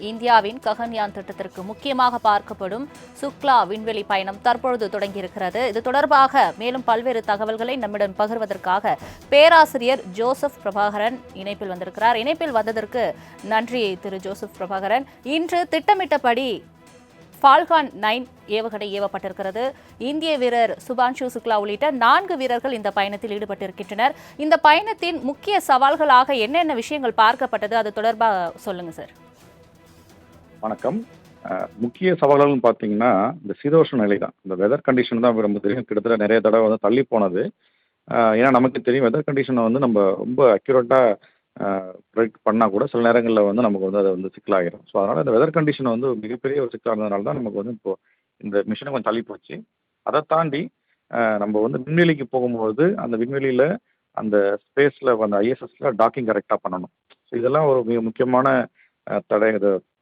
இந்தியாவின் ககன்யான் திட்டத்திற்கு முக்கியமாக பார்க்கப்படும் சுக்லா விண்வெளி பயணம் தற்பொழுது தொடங்கியிருக்கிறது. இது தொடர்பாக மேலும் பல்வேறு தகவல்களை நம்மிடம் பகிர்வதற்காக பேராசிரியர் ஜோசப் பிரபாகரன் இணைப்பில் வந்திருக்கிறார். இணைப்பில் வந்ததற்கு நன்றி திரு ஜோசப் பிரபாகரன். இன்று திட்டமிட்டபடி ஃபால்கான் நைன் ஏவுகணை ஏவப்பட்டிருக்கிறது. இந்திய வீரர் சுபான்ஷு சுக்லா உள்ளிட்ட நான்கு வீரர்கள் இந்த பயணத்தில் ஈடுபட்டிருக்கின்றனர். இந்த பயணத்தின் முக்கிய சவால்களாக என்னென்ன விஷயங்கள் பார்க்கப்பட்டது அது தொடர்பாக சொல்லுங்க சார். வணக்கம். முக்கிய சவால்கள்னு பார்த்தீங்கன்னா இந்த சீதோஷ நிலை தான். இந்த வெதர் கண்டிஷன் தான் ரொம்ப தெரியும். கிட்டத்தட்ட நிறைய தடவை வந்து தள்ளி போனது. ஏன்னா நமக்கு தெரியும் வெதர் கண்டிஷனை வந்து நம்ம ரொம்ப அக்யூரேட்டாக ப்ரெடிக்ட் பண்ணால் கூட சில நேரங்களில் வந்து நமக்கு வந்து அது வந்து சிக்கலாகிடும் ஸோ அதனால் இந்த வெதர் கண்டிஷன் வந்து மிகப்பெரிய ஒரு சிக்கலாக இருந்ததுனால தான் நமக்கு வந்து இப்போ இந்த மிஷினை கொஞ்சம் தள்ளி போச்சு. அதை தாண்டி நம்ம வந்து விண்வெளிக்கு போகும்போது அந்த விண்வெளியில் அந்த ஸ்பேஸில் அந்த ஐஎஸ்எஸ்ல டாக்கிங் கரெக்டாக பண்ணணும். ஸோ இதெல்லாம் ஒரு மிக முக்கியமான தடை.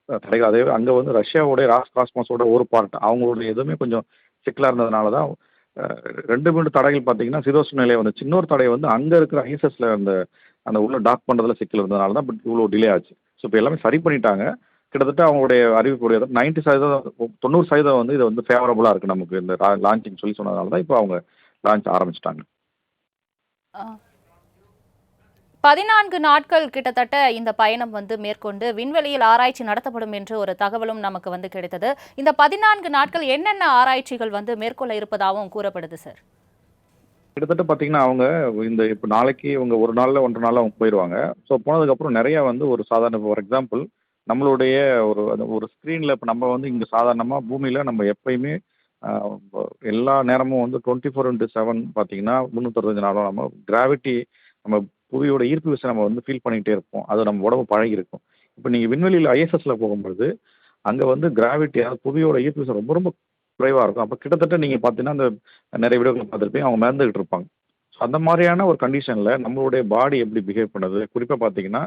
இது தடைகள். அதே அங்கே வந்து ரஷ்யாவோட ராஸ் காஸ்மாஸோட ஒரு பார்ட் அவங்களோட எதுவுமே கொஞ்சம் சிக்கலாக இருந்ததுனால தான் ரெண்டு மூணு தடைகள் பார்த்தீங்கன்னா சீதோஷ்ண நிலை வந்துச்சு. இன்னொரு தடை வந்து அங்கே இருக்கிற ஐஎஸ்எஸ்ல அந்த அந்த உள்ள டாக் பண்ணுறதுல சிக்கல் இருந்ததுனால தான் பட் இவ்வளோ டிலே ஆச்சு. ஸோ இப்போ எல்லாமே சரி பண்ணிட்டாங்க. கிட்டத்தட்ட அவங்களுடைய அறிவிப்புடைய நைன்டி சதவீதம் தொண்ணூறு சதவீதம் வந்து இது வந்து ஃபேவரபுளாக இருக்குது நமக்கு. இந்த லான்ச்சிங் சொல்லி சொன்னதுனால தான் இப்போ அவங்க லான்ச் ஆரம்பிச்சிட்டாங்க. பதினான்கு நாட்கள் கிட்டத்தட்ட இந்த பயணம் வந்து மேற்கொண்டு விண்வெளியில் ஆராய்ச்சி நடத்தப்படும் என்று ஒரு தகவலும் நமக்கு வந்து கிடைத்தது. இந்த பதினான்கு நாட்கள் என்னென்ன ஆராய்ச்சிகள் வந்து மேற்கொள்ள இருப்பதாகவும் கூறப்படுது சார் கிட்டத்தட்ட பார்த்தீங்கன்னா அவங்க இந்த இப்போ நாளைக்கு இவங்க ஒரு நாளில் ஒன்றரை நாளில் அவங்க போயிடுவாங்க ஸோ போனதுக்கப்புறம் நிறைய வந்து ஒரு சாதாரண ஃபார் எக்ஸாம்பிள் நம்மளுடைய ஒரு அந்த ஒரு ஸ்க்ரீனில் இப்போ நம்ம வந்து இங்கே சாதாரணமாக பூமியில் நம்ம எப்பயுமே எல்லா நேரமும் வந்து டுவெண்ட்டி ஃபோர் இன்ட்டு செவன் பார்த்தீங்கன்னா முந்நூற்றஞ்சு நாளும் நம்ம கிராவிட்டி நம்ம புவியோட ஈர்ப்பு விசை நம்ம வந்து ஃபீல் பண்ணிகிட்டே இருப்போம். அது நம்ம உடம்பு பழகி இருக்கும் இப்போ நீங்கள் விண்வெளியில் ஐஎஸ்எஸ்ல போகும்பொழுது அங்கே வந்து கிராவிட்டி அதாவது புவியோட ஈர்ப்பு விசை ரொம்ப ரொம்ப குறைவாக இருக்கும். அப்போ கிட்டத்தட்ட நீங்கள் பார்த்தீங்கன்னா அந்த நிறைய வீடியோக்கள் பார்த்துருப்பீங்க அவங்க மறந்துகிட்டு இருப்பாங்க. ஸோ அந்த மாதிரியான ஒரு கண்டிஷனில் நம்மளுடைய பாடி எப்படி பிஹேவ் பண்ணுது? குறிப்பாக பார்த்தீங்கன்னா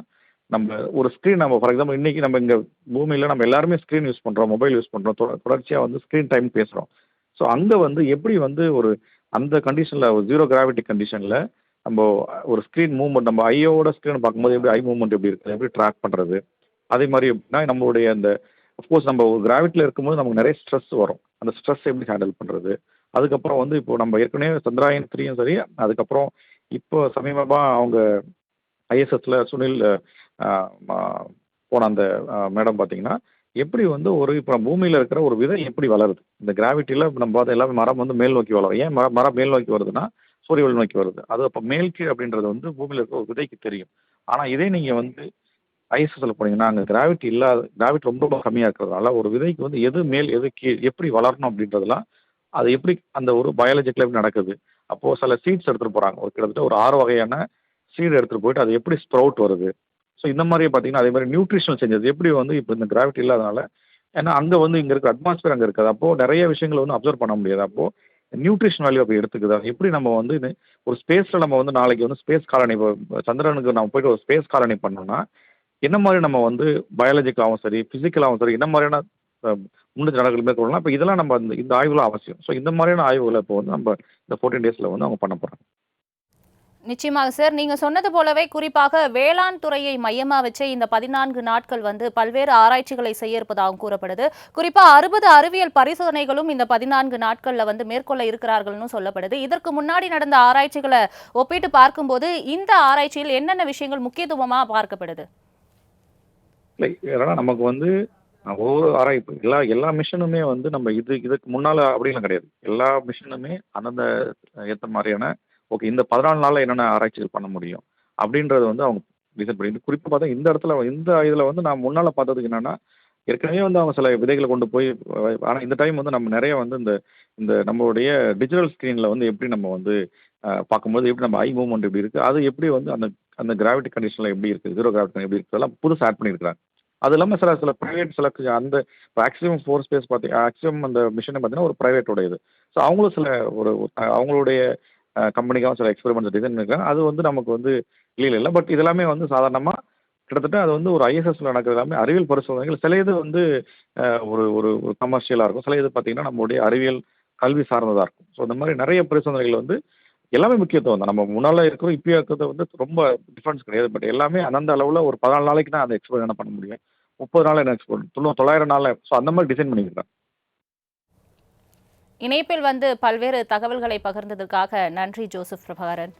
நம்ம ஒரு ஸ்க்ரீன் நம்ம ஃபார் எக்ஸாம்பிள் இன்னைக்கு நம்ம இங்கே பூமியில் நம்ம எல்லாருமே ஸ்க்ரீன் யூஸ் பண்ணுறோம் மொபைல் யூஸ் பண்ணுறோம் தொடர்ச்சியாக வந்து ஸ்க்ரீன் டைம் பேசுகிறோம் ஸோ அங்கே வந்து எப்படி வந்து ஒரு அந்த கண்டிஷனில் ஒரு ஜீரோ கிராவிட்டி கண்டிஷனில் நம்ம ஒரு ஸ்க்ரீன் மூவ்மெண்ட் நம்ம ஐயோட ஸ்க்ரீன் பார்க்கும்போது எப்படி ஐ மூவ்மெண்ட் எப்படி இருக்குது எப்படி ட்ராக் பண்ணுறது அதே மாதிரி எப்படின்னா நம்மளுடைய அந்த அஃப்கோர்ஸ் நம்ம ஒரு கிராவிட்டியில் இருக்கும்போது நமக்கு நிறைய ஸ்ட்ரெஸ் வரும். அந்த ஸ்ட்ரெஸ் எப்படி ஹேண்டில் பண்ணுறது அதுக்கப்புறம் வந்து இப்போ நம்ம ஏற்கனவே சந்திராயன் த்ரீயும் சரி அதுக்கப்புறம் இப்போ சமீபமாக அவங்க ஐஎஸ்எஸ்ல சுனில் போன அந்த மேடம் பார்த்தீங்கன்னா எப்படி வந்து ஒரு இப்போ பூமியில் இருக்கிற ஒரு விதை எப்படி வளருது? இந்த கிராவிட்டியில் நம்ம பார்த்து எல்லாமே மரம் வந்து மேல் நோக்கி வளரும். ஏன் மரம் மரம் மேல் நோக்கி வருதுன்னா சூரிய நோக்கி வருது. அது அப்போ மேல் கீழ் அப்படின்றது வந்து பூமியில் இருக்கிற ஒரு விதைக்கு தெரியும். ஆனால் இதே நீங்கள் வந்து ஐஎஸ்எஸ்ல போனீங்கன்னா அங்கே கிராவிட்டி இல்லாத கிராவிட்டி ரொம்ப ரொம்ப கம்மியாக இருக்கிறதுனால ஒரு விதைக்கு வந்து எது மேல் எது கீழ் எப்படி வளரணும் அப்படின்றதெல்லாம் அது எப்படி அந்த ஒரு பயாலஜிக்கல் எப்படி நடக்குது. அப்போது சில சீட்ஸ் எடுத்துகிட்டு போகிறாங்க ஒரு கிட்டத்தட்ட ஒரு ஆறு வகையான சீடு எடுத்துகிட்டு போயிட்டு அது எப்படி ஸ்ப்ரவுட் வருது. ஸோ இந்த மாதிரி பார்த்தீங்கன்னா அதே மாதிரி நியூட்ரிஷனல் சேஞ்சஸ் எப்படி வந்து இப்போ இந்த கிராவிட்டி இல்லாதனால ஏன்னா அங்கே வந்து இங்கே இருக்க அட்மாஸ்பியர் அங்கே இருக்காது. அப்போது நிறைய விஷயங்களை வந்து அப்சர்வ் பண்ண முடியாது. அப்போது நியூட்ரிஷன் வேல்யூ அப்போ எடுத்துக்குதா? எப்படி நம்ம வந்து ஒரு ஸ்பேஸில் நம்ம வந்து நாளைக்கு வந்து ஸ்பேஸ் காலனி சந்திரனுக்கு நம்ம போயிட்டு ஒரு ஸ்பேஸ் காலனி பண்ணோம்னா என்ன மாதிரி நம்ம வந்து பயாலஜிக்கலாகவும் சரி ஃபிசிக்கலாகவும் சரி என்ன மாதிரியான அஹ், முன்னெச்சரிக்கை நடவடிக்கை மேற்கொள்ளலாம் இப்போ இதெல்லாம் நம்ம இந்த இந்த ஆய்வுலாம் அவசியம். ஸோ இந்த மாதிரியான ஆய்வுகளை இப்போ வந்து நம்ம இந்த ஃபோர்டீன் டேஸில் வந்து அவங்க பண்ண போகிறாங்க நிச்சயமாக சார். நீங்க சொன்னது போலவே குறிப்பாக வேளாண் துறையை மையமா வச்சே இந்த பதினான்கு நாட்கள் வந்து பல்வேறு ஆராய்ச்சிகளை செய்ய இருப்பதாகவும் கூறப்படுது. குறிப்பா அறுபது அறிவியல் பரிசோதனைகளும் இந்த பதினான்கு நாட்கள்ல வந்து மேற்கொள்ள இருக்கிறார்கள்னு சொல்லப்படுது. இதற்கு முன்னாடி நடந்த ஆராய்ச்சிகளை ஒப்பிட்டு பார்க்கும்போது இந்த ஆராய்ச்சியில் என்னென்ன விஷயங்கள் முக்கியத்துவமா பார்க்கப்படுது? ஏன்னா நமக்கு வந்து ஒவ்வொரு ஆராய்ப்பு எல்லா எல்லா மிஷனுமே வந்து நம்ம இது இதுக்கு முன்னால் அப்படிலாம் கிடையாது. எல்லா மிஷனுமே அந்தந்த ஏற்ற மாதிரியான ஓகே இந்த பதினாலு நாளில் என்னென்ன ஆராய்ச்சிகள் பண்ண முடியும்? அப்படின்றது வந்து அவங்க டிசைட் பண்ணி குறிப்பாக பார்த்தா இந்த இடத்துல இந்த இதில் வந்து நான் முன்னால் பார்த்ததுக்கு என்னென்னா ஏற்கனவே வந்து அவங்க சில விதைகளை கொண்டு போய் ஆனால் இந்த டைம் வந்து நம்ம நிறைய வந்து இந்த இந்த நம்மளுடைய டிஜிட்டல் ஸ்க்ரீனில் வந்து எப்படி நம்ம வந்து பார்க்கும்போது எப்படி நம்ம ஐ மூவ்மெண்ட் எப்படி இருக்குது அது எப்படி வந்து அந்த அந்த கிராவிட்டி கண்டிஷனில் எப்படி இருக்குது ஜீரோ கிராவிட்டி எப்படி இருக்குது அதெல்லாம் புதுசாக ஆட் பண்ணியிருக்காங்க அது இல்லாமல் சில சில ப்ரைவேட் சில அந்த ஆக்சிமம் ஃபோர் ஸ்பேஸ் பார்த்தி ஆக்சிமம் அந்த மிஷினை பார்த்தீங்கன்னா ஒரு ப்ரைவேட்டோட இது ஸோ அவங்களும் சில ஒரு அவங்களுடைய கம்பெனிக்காகவும் சில எக்ஸ்பெரிமெண்ட்ஸ் டிசைன் பண்ணியிருக்காங்க அது வந்து நமக்கு வந்து இல்லை இல்லை. பட் இதெல்லாமே வந்து சாதாரணமாக கிட்டத்தட்ட அது வந்து ஒரு ஐஎஸ்எஸ்ல நடக்கிறது எல்லாமே அறிவியல் பரிசோதனைகள். சில இது வந்து ஒரு ஒரு ஒரு கமர்ஷியலாக இருக்கும். சில இது பார்த்தீங்கன்னா நம்மளுடைய அறிவியல் கல்வி சார்ந்ததாக இருக்கும். ஸோ இந்த மாதிரி நிறைய பரிசோதனைகள் வந்து எல்லாமே முக்கியத்துவம் தான். நம்ம முன்னால் இருக்கிறோம் இப்போ இருக்கிறது வந்து ரொம்ப டிஃப்ரென்ஸ் கிடையாது. பட் எல்லாமே அந்தந்த அளவில் ஒரு பதினாலு நாளைக்கு தான் அந்த என்ன பண்ண முடியும்? முப்பது நாள் என்ன தொண்ணூறு தொள்ளாயிரம் நாளில். ஸோ அந்த மாதிரி டிசைன் பண்ணிக்கிறேன் இணைப்பில் வந்து பல்வேறு தகவல்களை பகிர்ந்ததற்காக நன்றி ஜோசப் பிரபாகரன்.